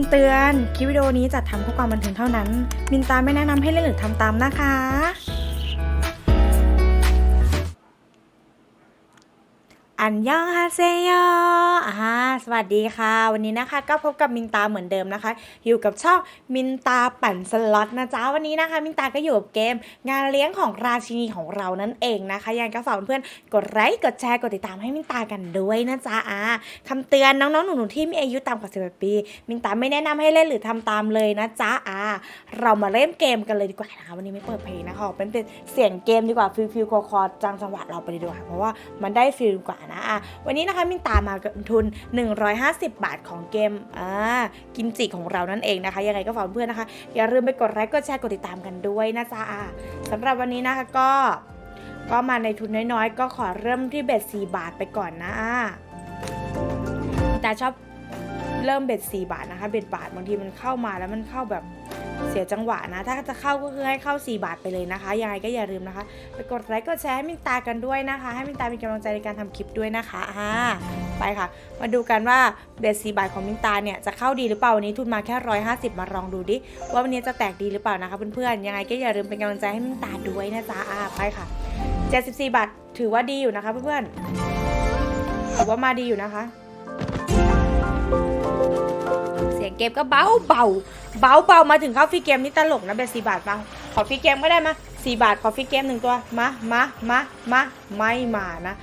ำเตือน คลิปวิดีโอนี้จัดทำเพื่อความบันเทิงเท่านั้น มินตาไม่แนะนำให้เล่นหรือทำตามนะคะ อันยองฮาเซโยอ่าสวัสดีค่ะ วันนี้นะคะ ก็พบกับมินตาเหมือนเดิมนะคะ อยู่กับช่องมินตาปั่นสล็อตนะจ๊ะ วันนี้นะคะ มินตาก็อยู่กับเกม งานเลี้ยงของราชินีของเรานั่นเองนะคะ ยังก็ฝากเพื่อนกดไลค์ กดแชร์ กดติดตามให้มินตากันด้วยนะจ๊ะ อ่าคำเตือนน้องๆ หนูๆ ที่มีอายุต่ำกว่า11ปี มินตาไม่แนะนำให้เล่นหรือทำตามเลยนะจ๊ะ อ่า เรามาเล่นเกมกันเลยดีกว่านะคะ วันนี้ไม่เปิดเพลงนะคะเป็นเสียงเกมดีกว่าฟิลฟิลคอคอจังจังหวะเราไปดีกว่า เพราะว่ามันได้ฟิลกว่านะอะวันนี้นะคะมินตามากับทุน 150 บาทของเกมอ่ากิมจิของเรานั่นเองนะคะ ยังไงก็ฝากเพื่อนนะคะ อย่าลืมไปกดไลค์กดแชร์กดติดตามกันด้วยนะจ๊ะอะสำหรับวันนี้นะคะก็ก็มาในทุนน้อยๆ ก็ขอเริ่มที่เบ็ด4บาทไปก่อนนะอะมินตาชอบ เริ่มเบ็ด4บาทนะคะ เบ็ดบาทบางทีมันเข้ามาแล้วมันเข้าแบบเสียจังหวะนะ ถ้าจะเข้าก็คือให้เข้า 4 บาทไปเลยนะคะ ยังไงก็อย่าลืมนะคะ ไปกดไลค์กดแชร์ให้มินตากันด้วยนะคะ ให้มินตามีกำลังใจในการทำคลิปด้วยนะคะอ่าไปค่ะ มาดูกันว่าเบ็ด4บาทของมินตาเนี่ยจะเข้าดีหรือเปล่าวันนี้ทุนมาแค่ 150 มาลองดูดิ ว่าวันนี้จะแตกดีหรือเปล่านะคะเพื่อนๆ ยังไงก็อย่าลืมเป็นกำลังใจให้มินตาด้วยนะจ๊ะอ่าไปค่ะ 74 บาทถือว่าดีอยู่นะคะเพื่อนๆถือว่ามาดีอยู่นะคะ เสียงเกมก็เบาเบาเบาเบามาถึงเข้าฟรีเกมนี่ตลกนะเบ็ดสี่บาทมาขอฟรีเกมก็ได้มาสี่บาทขอฟรีเกมหนึ่งตัวมามามามาไม่มานะ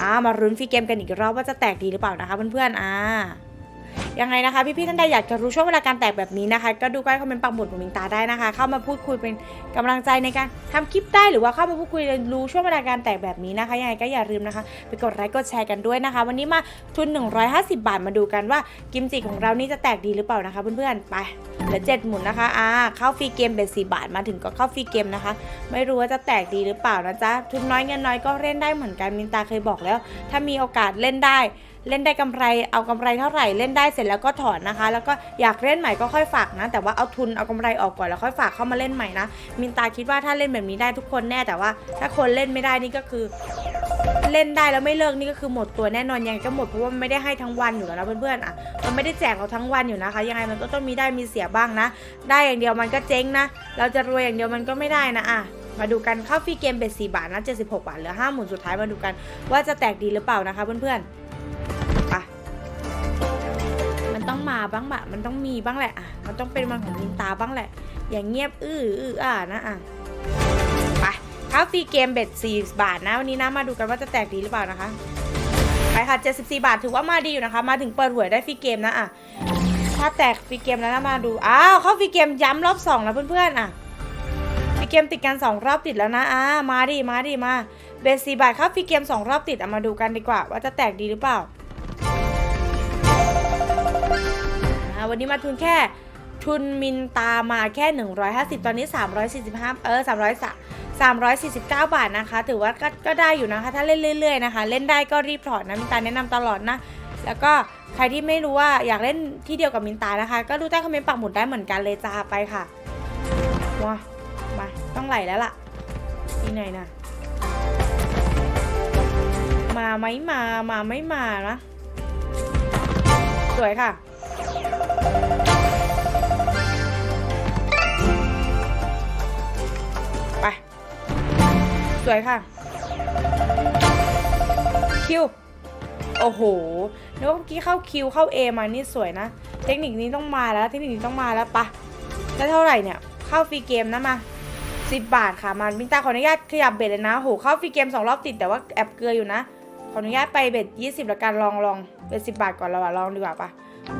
อ่ามารุ้นฟรีเกมกันอีกรอบว่าจะแตกดีหรือเปล่านะคะเพื่อนๆอ่า ยังไงนะคะ พี่ๆท่านใดอยากจะรู้ช่วงเวลาการแตกแบบนี้นะคะ ก็ดูใกล้คอมเมนต์ปักหมุดของมิงตาได้นะคะ เข้ามาพูดคุยเป็นกำลังใจในการทำคลิปได้หรือว่าเข้ามาพูดคุยรู้ช่วงเวลาการแตกแบบนี้นะคะยังไงก็อย่าลืมนะคะไปกดไลค์กดแชร์กันด้วยนะคะ วันนี้มาทุน 150 บาทมาดูกันว่ากิมจิของเรานี่จะแตกดีหรือเปล่านะคะ เพื่อนๆไปเหลือเจ็ดหมุนนะคะอ่าเข้าฟรีเกมเป็น4บาทมาถึงก็เข้าฟรีเกมนะคะ ไม่รู้ว่าจะแตกดีหรือเปล่านะจ๊ะทุนน้อยเงินน้อยก็เล่นได้เหมือนกันมินตาเคยบอกแล้ว ถ้ามีโอกาสเล่นได้ เล่นได้กำไรเอากำไรเท่าไหร่เล่นได้เสร็จแล้วก็ถอนนะคะ แล้วก็อยากเล่นใหม่ก็ค่อยฝากนะ แต่ว่าเอาทุนเอากำไรออกก่อนแล้วค่อยฝากเข้ามาเล่นใหม่นะ มินตาคิดว่าถ้าเล่นแบบนี้ได้ทุกคนแน่แต่ว่า ถ้าคนเล่นไม่ได้นี่ก็คือเล่นได้แล้วไม่เลิกนี่ก็คือหมดตัวแน่นอนยังไงก็หมดเพราะว่ามันไม่ได้ให้ทั้งวันอยู่แล้วนะเพื่อนๆอะมันไม่ได้แจกเราทั้งวันอยู่นะคะ ยังไงมันก็ต้องมีได้มีเสียบ้างนะ ได้อย่างเดียวมันก็เจ๊งนะ เราจะรวยอย่างเดียวมันก็ไม่ได้นะอะมาดูกันเข้าฟรีเกมเบ็ดสี่บาทนะ76 บาทเหลือห้าหมุนสุดท้ายมาดูกันว่าจะแตกดีหรือเปล่านะคะเพื่อนๆ บ้างบะมันต้องมีบ้างแหละอะมันต้องเป็นมันของมินตาบ้างแหละ อย่างเงียบอื้ออื้ออ่านะอะไปข้าฟรีเกมเบ็ดสี่บาทนะวันนี้นะมาดูกันว่าจะแตกดีหรือเปล่านะคะไปค่ะ74 บาทถือว่ามาดีอยู่นะคะ มาถึงเปิดหวยได้ฟรีเกมนะอะถ้าแตกฟรีเกมแล้วนะมาดูอ้าวเข้าฟรีเกมย้ำรอบสองแล้วเพื่อนๆอะฟรีเกมติดกันสองรอบติดแล้วนะอ่ามาดิมาดิมาเบสสี่บาทเข้าฟรีเกมสองรอบติดเอะมาดูกันดีกว่า ว่าจะแตกดีหรือเปล่า อ่าวันนี้มาทุนแค่ทุนมินตามาแค่ 150 ตอนนี้ 345 เออ300 349 บาทนะคะ ถือว่าก็ก็ได้อยู่นะคะ ถ้าเล่นเรื่อยๆนะคะ เล่นได้ก็รีบถอดนะมินตาแนะนำตลอดนะ แล้วก็ใครที่ไม่รู้ว่าอยากเล่นที่เดียวกับมินตานะคะ ก็ดูใต้คอมเมนต์ปักหมุดได้เหมือนกันเลยจ้าไปค่ะมามาต้องไหลแล้วล่ะนี่หน่อยนะมาไหมมามาไม่มานะสวยค่ะ วยค่ะ คิว โอ้โหนึกว่าเมื่อกี้เข้าคิวเข้า A มานี่สวยนะ เทคนิคนี้ต้องมาแล้ว เทคนิคนี้ต้องมาแล้วปะแล้วเท่าไหร่เนี่ย เข้าฟรีเกมนะมาสิบบาทค่ะมามินตาขออนุญาตขยับเบ็ดเลยนะโหเข้าฟรีเกมสองรอบติดแต่ว่าแอบเกลืออยู่นะ ขออนุญาตไปเบ็ดยี่สิบล้วกันลองลองเป็นสิบบาทก่อนเราอะลองดีกว่าปะ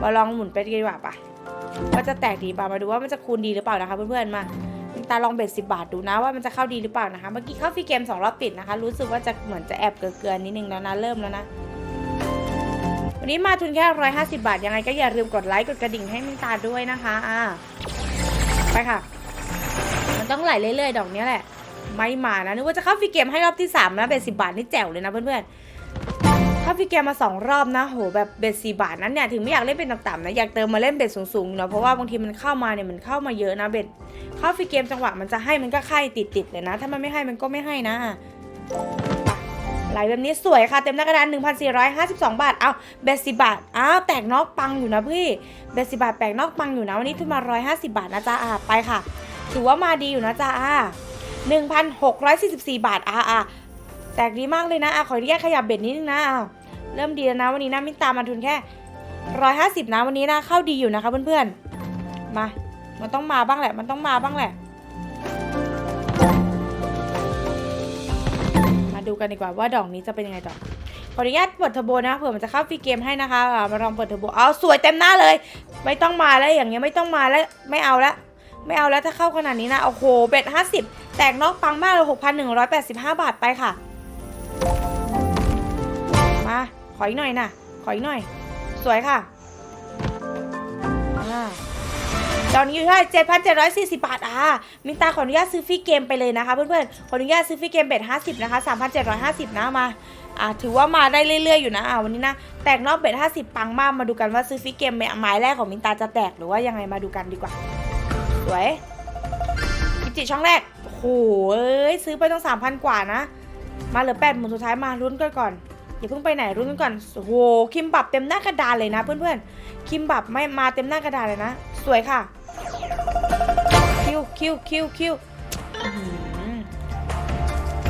มาลองหมุนไปดีกว่าปะว่าจะแตกดีปะมาดูว่ามันจะคูณดีหรือเปล่านะคะเพื่อนๆมา ตาลองเบ็ดสิบาทดูนะว่ามันจะเข้าดีหรือเปล่านะคะ เมื่อกี้เข้าฟรีเกมสองรอบติดนะคะ รู้สึกว่าจะเหมือนจะแอบเกลือๆนิดนึงแล้วนะ เริ่มแล้วนะวันนี้มาทุนแค่ร้อยห้าสิบาท ยังไงก็อย่าลืมกดไลค์กดกระดิ่งให้มินตาด้วยนะคะอ่าไปค่ะ มันต้องไหลเรื่อยๆ ดอกนี้แหละ ไม่มานะนึกว่าจะเข้าฟรีเกมให้รอบที่สามนะเบ็ดสิบาทนี่แจ๋วเลยนะเพื่อนๆ เข้าฟรีเกมมาสองรอบนะโหแบบเบ็ดสี่บาทนั้นเนี่ยถึงไม่อยากเล่นเป็นต่ำๆนะอยากเติมมาเล่นเบ็ดสูงๆเนาะเพราะว่าบางทีมันเข้ามาเนี่ยมันเข้ามาเยอะนะเบ็ดเข้าฟรีเกมจังหวะมันจะให้มันก็ไข่ติดๆเลยนะ ถ้ามันไม่ให้มันก็ไม่ให้นะไหลแบบนี้สวยค่ะ เต็มหน้ากระดาน1,452 บาท เอาเบสสิบาทอ้าวแตกนอกปังอยู่นะพี่เบสสิบาทแตกนอกปังอยู่นะวันนี้ทุนมา 150 บาทนะจ๊ะอ่าไปค่ะ ถือว่ามาดีอยู่นะจ๊ะอ่า1,644 บาทอ่าอ่าแตกดีมากเลยนะอ่าขออนุญาตขยับเบ็ดนิดนึงนะอ่า เริ่มดีแล้วนะวันนี้นะมินตามาทุนแค่150นะวันนี้นะเข้าดีอยู่นะคะเพื่อนๆ มา มันต้องมาบ้างแหละ มันต้องมาบ้างแหละ มาดูกันดีกว่าว่าดอกนี้จะเป็นยังไงต่อขออนุญาตเปิดเทอร์โบนะเผื่อมันจะเข้าฟรีเกมให้นะคะมาลองเปิดเทอร์โบเอาสวยเต็มหน้าเลย ไม่ต้องมาแล้วอย่างเงี้ยไม่ต้องมาแล้วไม่เอาละไม่เอาแล้วถ้าเข้าขนาดนี้นะโอ้โหเบ็ดห้าสิบแตกนอกปังมากเลยหกพันหนึ่งร้อยแปดสิบห้าบาทไปค่ะ ขออีกหน่อยนะขออีกหน่อย สวยค่ะอ่าตอนนี้อยู่ที่เจ็ดพันเจ็ดร้อยสี่สิบาทอ่ามินตาขออนุญาตซื้อฟรีเกมไปเลยนะคะเพื่อนๆ ขออนุญาตซื้อฟรีเกมเบ็ดห้าสิบนะคะสามพันเจ็ดร้อยห้าสิบนะมาอ่าถือว่ามาได้เรื่อยๆอยู่นะอ่าวันนี้นะ แตกนอกเบ็ดห้าสิบปังมากมาดูกันว่าซื้อฟรีเกมไม้แรกของมินตาจะแตกหรือว่ายังไงมาดูกันดีกว่า สวยกิจิช่องแรกโอ้โหเอ้ยซื้อไปต้องสามพันกว่านะ มาเหลือแปดหมื่นสุดท้ายมาลุ้นกันก่อน อย่าเพิ่งไปไหนลุ้นกันก่อนโหคิมบับเต็มหน้ากระดานเลยนะ เพื่อนๆคิมบับไม่มาเต็มหน้ากระดานเลยนะ สวยค่ะ คิวคิวคิวคิวอื้อหือ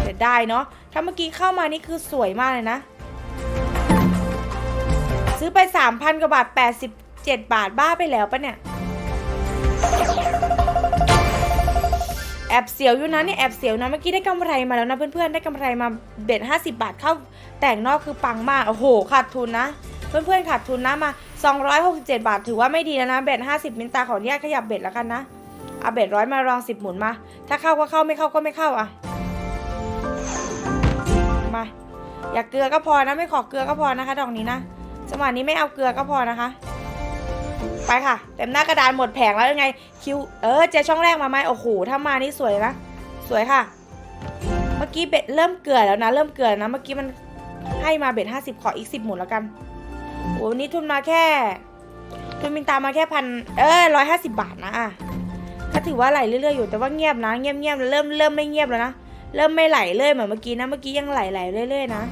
เสียดายเนาะถ้าเมื่อกี้เข้ามานี่คือสวยมากเลยนะ ซื้อไป 3,000กว่าบาท 87 บาทบ้าไปแล้วปะเนี่ย แอบเสียวอยู่นะเนี่ยแอบเสียวนะเมื่อกี้ได้กำไรมาแล้วนะเพื่อนๆได้กำไรมาเบ็ด50 บาทเข้าแต่งนอกคือปังมากโอ้โหขาดทุนนะเพื่อนๆขาดทุนนะมา 267 บาท ถือว่าไม่ดีแล้วนะเบ็ด50 มินตาขออนุญาตขยับเบ็ดแล้วกันนะเอาเบ็ดร้อยมาลอง 10 หมุนมา ถ้าเข้าก็เข้าไม่เข้าก็ไม่เข้าอะมาอย่าเกลือก็พอนะไม่ขอเกลือก็พอนะคะดอกนี้นะจังหวะนี้ไม่เอาเกลือก็พอนะคะ ไปค่ะ เต็มหน้ากระดานหมดแผงแล้วยังไง คิว เออเจอช่องแรกมาไหมโอ้โหถ้ามานี่สวยนะ สวยค่ะ เมื่อกี้เบ็ดเริ่มเกลือแล้วนะ เริ่มเกลือนะ เมื่อกี้มันให้มาเบ็ดห้าสิบขออีกสิบหมุนแล้วกันโอ้วันนี้ทุนมาแค่ทุนมินตามาแค่พันเออร้อยห้าสิบบาทนะอะก็ถือว่าไหลเรื่อยๆอยู่แต่ว่าเงียบนะ เงียบๆแล้วเริ่มเริ่มไม่เงียบแล้วนะ เริ่มไม่ไหลเลยเหมือนเมื่อกี้นะ เมื่อกี้ยังไหลไหลเรื่อยๆนะ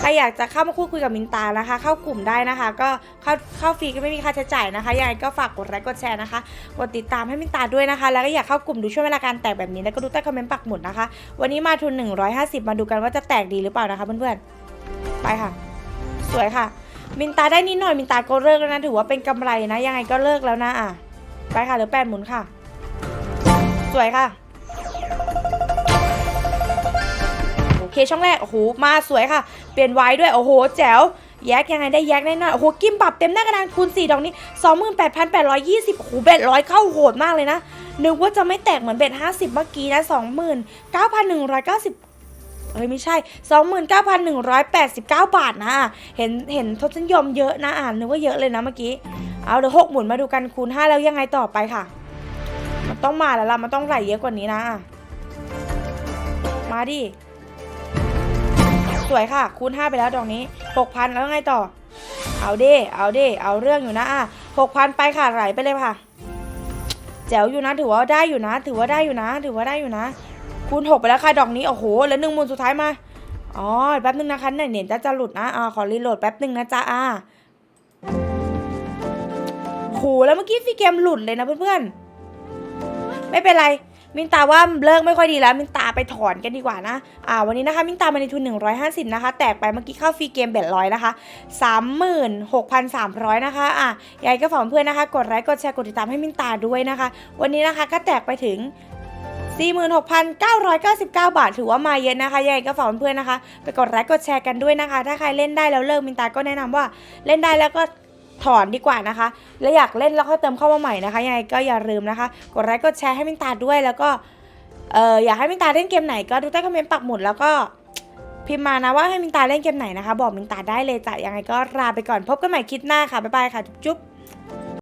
ใครอยากจะเข้ามาพูดคุยกับมินตานะคะ เข้ากลุ่มได้นะคะ ก็เข้าเข้าฟรีก็ไม่มีค่าใช้จ่ายนะคะยังไงก็ฝากกดไลค์กดแชร์นะคะกดติดตามให้มินตาด้วยนะคะ แล้วก็อยากเข้ากลุ่มดูช่วงเวลาการแตกแบบนี้แล้วก็ดูใต้คอมเมนต์ปักหมุดนะคะ วันนี้มาทุน 150 มาดูกันว่าจะแตกดีหรือเปล่านะคะเพื่อนๆไปค่ะ สวยค่ะ มินตาได้นิดหน่อยมินตาก็เลิกแล้วนะถือว่าเป็นกำไรนะ ยังไงก็เลิกแล้วนะอะไปค่ะเหลือแปดหมุนค่ะ สวยค่ะ เคช่องแรก โอ้โห มาสวยค่ะ เปลี่ยนไว้ด้วย โอ้โห แจ๋วแยกยังไงได้แยกแน่นอนโอ้โห กิมปรับเต็มหน้ากระดานคูณ4ดอกนี้ 28,820 โอ้โห เบ็ดร้อยเข้าโหดมากเลยนะ นึกว่าจะไม่แตกเหมือนเบ็ด50 เมื่อกี้นะ 29,190เฮ้ยไม่ใช่ 29,189 บาทนะ เห็นเห็นทศนิยมเยอะนะ อ่านนึกว่าเยอะเลยนะเมื่อกี้ เอาเดี๋ยวหกหมุนมาดูกันคูณ 5 แล้วยังไงต่อไปค่ะ มันต้องมาแล้วล่ะ มันต้องไหลเยอะกว่านี้นะ มาดิ สวยค่ะ คูณ 5 ไปแล้วดอกนี้ 6,000 แล้วไงต่อ เอาเด้เอาเด้เอาเรื่องอยู่นะอะ6,000 ไปค่ะไหลไปเลยค่ะ แจ๋วอยู่นะ ถือว่าได้อยู่นะ ถือว่าได้อยู่นะ ถือว่าได้อยู่นะ คูณ 6 ไปแล้วค่ะดอกนี้ โอ้โห แล้วหนึ่งมุนสุดท้ายมา อ๋อ แป๊บนึงนะคะเนี่ยเน็ตจะหลุดนะอ่าขอรีโหลดแป๊บนึงนะจ๊ะอ่าโหแล้วเมื่อกี้ฟีเกมหลุดเลยนะเพื่อนๆ ไม่เป็นไร มินตาว่าเลิกไม่ค่อยดีแล้ว มินตาไปถอนกันดีกว่านะอ่าวันนี้นะคะมินตามาในทุน 150 นะคะ แตกไปเมื่อกี้เข้าฟรีเกมเบ็ดร้อยนะคะ 36,300 นะคะอะยายก็ฝากเพื่อนนะคะ กดไลค์กดแชร์กดติดตามให้มินตาด้วยนะคะ วันนี้นะคะก็แตกไปถึง46,999 บาท ถือว่ามาเยอะนะคะยายก็ฝากเพื่อนๆนะคะ ไปกดไลค์กดแชร์กันด้วยนะคะ ถ้าใครเล่นได้แล้วเลิกมินตาก็แนะนำว่าเล่นได้แล้วก็ ถอนดีกว่านะคะ และอยากเล่นแล้วค่อยเติมเข้ามาใหม่นะคะยังไงก็อย่าลืมนะคะ กดไลค์กดแชร์ให้มินตาด้วย แล้วก็เอออยากให้มินตาเล่นเกมไหนก็ดูใต้คอมเมนต์ปักหมุดแล้วก็พิมพ์มานะว่าให้มินตาเล่นเกมไหนนะคะ บอกมินตาได้เลยจ้ะยังไงก็ลาไปก่อนพบกันใหม่คลิปหน้าค่ะบ๊ายบายค่ะจุ๊บ